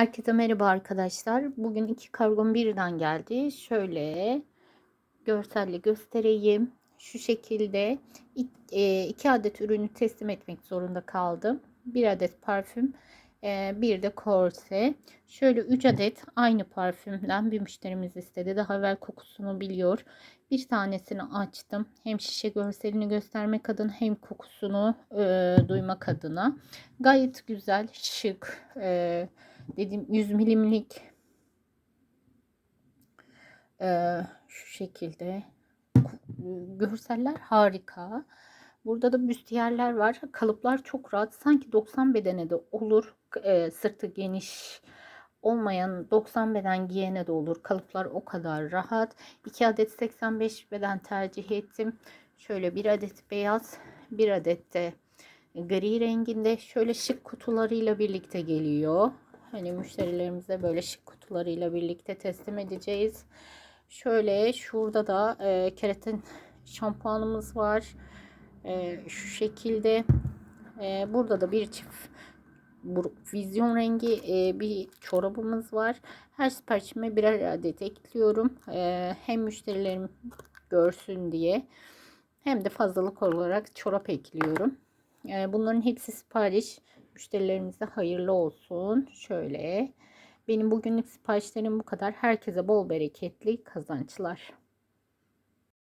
Herkese merhaba arkadaşlar. Bugün iki kargom birden geldi. Şöyle görselle göstereyim. Şu şekilde e, iki adet ürünü teslim etmek zorunda kaldım. Bir adet parfüm, e, bir de korse. Şöyle 3 adet aynı parfümden bir müşterimiz istedi. Daha evvel kokusunu biliyor. Bir tanesini açtım. Hem şişe görselini göstermek adına hem kokusunu e, duymak adına. Gayet güzel, şık. E, dedim 100 milimlik e, şu şekilde görseller harika. Burada da büstiyerler var. Kalıplar çok rahat. Sanki 90 bedene de olur. E, sırtı geniş olmayan 90 beden giyene de olur. Kalıplar o kadar rahat. 2 adet 85 beden tercih ettim. Şöyle bir adet beyaz, bir adet de gri renginde şöyle şık kutularıyla birlikte geliyor. Hani müşterilerimize böyle şık kutularıyla birlikte teslim edeceğiz. Şöyle şurada da e, keratin şampuanımız var. E, şu şekilde e, burada da bir çift bu vizyon rengi e, bir çorabımız var. Her siparişime birer adet ekliyorum. E, hem müşterilerim görsün diye hem de fazlalık olarak çorap ekliyorum. E, bunların hepsi sipariş. Müşterilerimize hayırlı olsun. Şöyle. Benim bugünlük siparişlerim bu kadar. Herkese bol bereketli kazançlar.